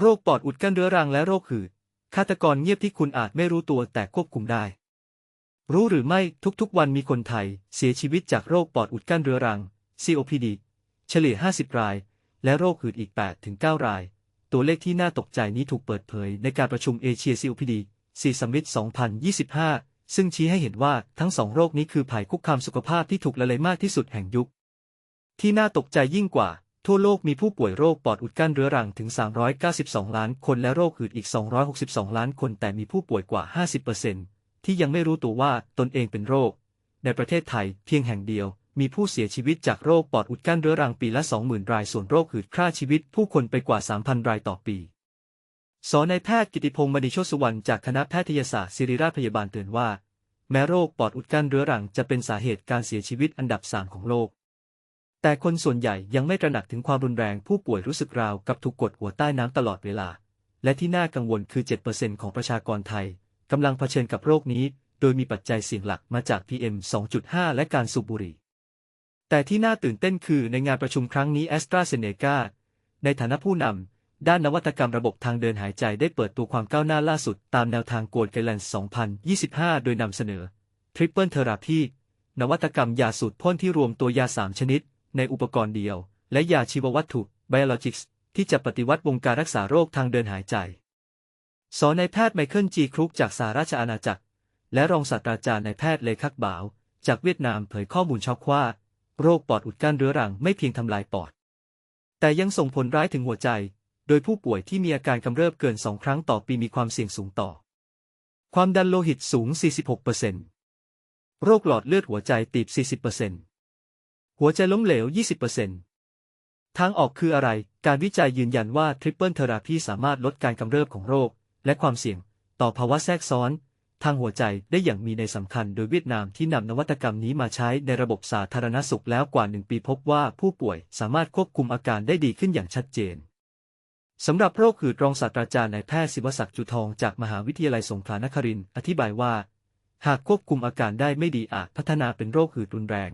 โรคปอดอุดกั้นเรื้อรังและโรคหืดฆาตกรเงียบที่คุณอาจไม่รู้ตัวแต่ควบคุมได้ รู้หรือไม่ทุกๆ วันมีคนไทย เสียชีวิตจากโรคปอดอุดกั้นเรื้อรัง COPD เฉลี่ย 50 ราย และโรคหืดอีก 8-9 ราย ตัวเลขที่น่าตกใจนี้ถูกเปิดเผยในการประชุมเอเชีย COPD 4 Summit 2025 ซึ่งชี้ให้เห็นว่าทั้งสองโรคนี้คือภัยคุกคามสุขภาพที่ถูกละเลยมากที่สุดแห่งยุค ที่น่าตกใจยิ่งกว่า ทั่วโลกมีผู้ป่วยโรคปอดอุดกั้นเรื้อรังถึง 392 ล้านคนและโรคหืดอีก 262 ล้านคน แต่มีผู้ป่วยกว่า 50%ที่ยังไม่รู้ตัวว่าตนเองเป็นโรค ในประเทศไทยเพียงแห่งเดียว มีผู้เสียชีวิตจากโรคปอดอุดกั้นเรื้อรังปีละ 20,000 ราย ส่วนโรคหืดฆ่าชีวิตผู้คนไปกว่า 3,000 รายต่อปี สอนายแพทย์กิติพงศ์มณีโชติสุวรรณจากคณะแพทยศาสตร์ศิริราชพยาบาลเตือนว่า แม้โรคปอดอุดกั้นเรื้อรังจะเป็นสาเหตุการเสียชีวิตอันดับสามของโลก แต่คนส่วนใหญ่ยังไม่ตระหนักถึงความรุนแรงผู้ป่วยรู้สึกราวกับถูกกดหัวใต้น้ำตลอดเวลา และที่น่ากังวลคือ 7%ของประชากรไทยกำลังเผชิญกับโรคนี้ โดยมีปัจจัยเสี่ยงหลักมาจาก PM 2.5 และการสูบบุหรี่ แต่ที่น่าตื่นเต้นคือในงานประชุมครั้งนี้แอสตราเซเนกาในฐานะผู้นำด้านนวัตกรรมระบบทางเดินหายใจได้เปิดตัวความก้าวหน้าล่าสุดตามแนวทางกลด์ไกแลนด์2025 โดยนำเสนอ Triple Therapy นวัตกรรมยาสูตรพ่นที่รวมตัวยา 3 ชนิด ในอุปกรณ์เดียว และยาชีววัตถุ Biologics ที่จะปฏิวัติวงการรักษาโรคทางเดินหายใจ สอนนายแพทย์ไมเคิลจีครุกจากสหราชอาณาจักร และรองศาสตราจารย์นายแพทย์เลคักบ่าว จากเวียดนามเผยข้อมูลช็อกว่า โรคปอดอุดกั้นเรื้อรังไม่เพียงทำลายปอด แต่ยังส่งผลร้ายถึงหัวใจ โดยผู้ป่วยที่มีอาการกำเริบเกิน2ครั้งต่อปีมีความเสี่ยงสูงต่อ ความดันโลหิตสูง 46%โรคหลอดเลือดหัวใจตีบ 40% หัวใจล้มเหลว 20%ทางออกคืออะไร การวิจัยยืนยันว่าทริปเปิลเทอราพีสามารถลดการกำเริบของโรค และความเสี่ยง ต่อภาวะแทรกซ้อน ทางหัวใจได้อย่างมีในสำคัญ โดยเวียดนามที่นำนวัตกรรมนี้มาใช้ในระบบสาธารณสุขแล้วกว่าหนึ่งปีพบว่าผู้ป่วยสามารถควบคุมอาการได้ดีขึ้นอย่างชัดเจนสำหรับโรคหืดรองศาสตราจารย์นายแพทย์ศิวศักดิ์จุทองจากมหาวิทยาลัยสงขลานครินทร์อธิบายว่า หากควบคุมอาการได้ไม่ดีอาจพัฒนาเป็นโรคหืดรุนแรง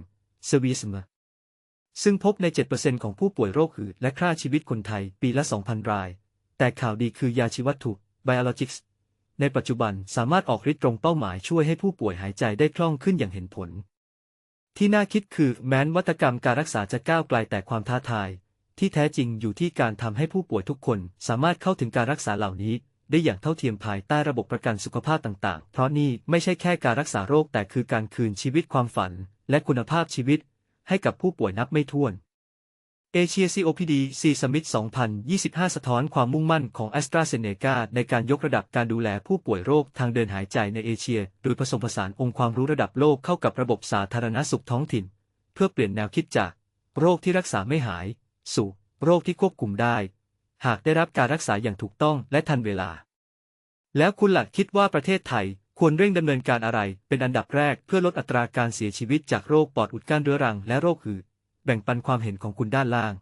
เซวีสม ซึ่งพบใน 7%ของผู้ป่วยโรคหืดและฆ่าชีวิตคนไทยปีละ 2,000 ราย แต่ข่าวดีคือยาชีวัตถุ Biologics ในปัจจุบันสามารถออกฤทธิ์ตรงเป้าหมายช่วยให้ผู้ป่วยหายใจได้คล่องขึ้นอย่างเห็นผล ที่น่าคิดคือแม้นวัตกรรมการรักษาจะก้าวไกลแต่ความท้าทาย ที่แท้จริงอยู่ที่การทำให้ผู้ป่วยทุกคนสามารถเข้าถึงการรักษาเหล่านี้ ได้อย่างเท่าเทียมภายใต้ระบบประกันสุขภาพต่าง ๆ เพราะนี่ไม่ใช่แค่การรักษาโรคแต่คือการคืนชีวิตความฝัน และคุณภาพชีวิต ให้กับผู้ป่วยนับไม่ถ้วนเอเชีย COPD C Summit 2025 สะท้อนความมุ่งมั่นของ a s t r a z เซ e c a ในการยกระดับการดูแลผู้ป่วยโรคทางเดินหายใจในเอเชีย โดยผสมผสานองค์ความรู้ระดับโลกเข้ากับระบบสาธารณสุขท้องถิ่น เพื่อเปลี่ยนแนวคิดจาก โรคที่รักษาไม่หาย สู่ โรคที่ควบคุมได้ หากได้รับการรักษาอย่างถูกต้องและทันเวลา แล้วคุณหลักคิดว่าประเทศไทย ควรเร่งดำเนินการอะไร เป็นอันดับแรกเพื่อลดอัตราการเสียชีวิตจากโรคปอดอุดกั้นเรื้อรังและโรคหืดแบ่งปันความเห็นของคุณด้านล่าง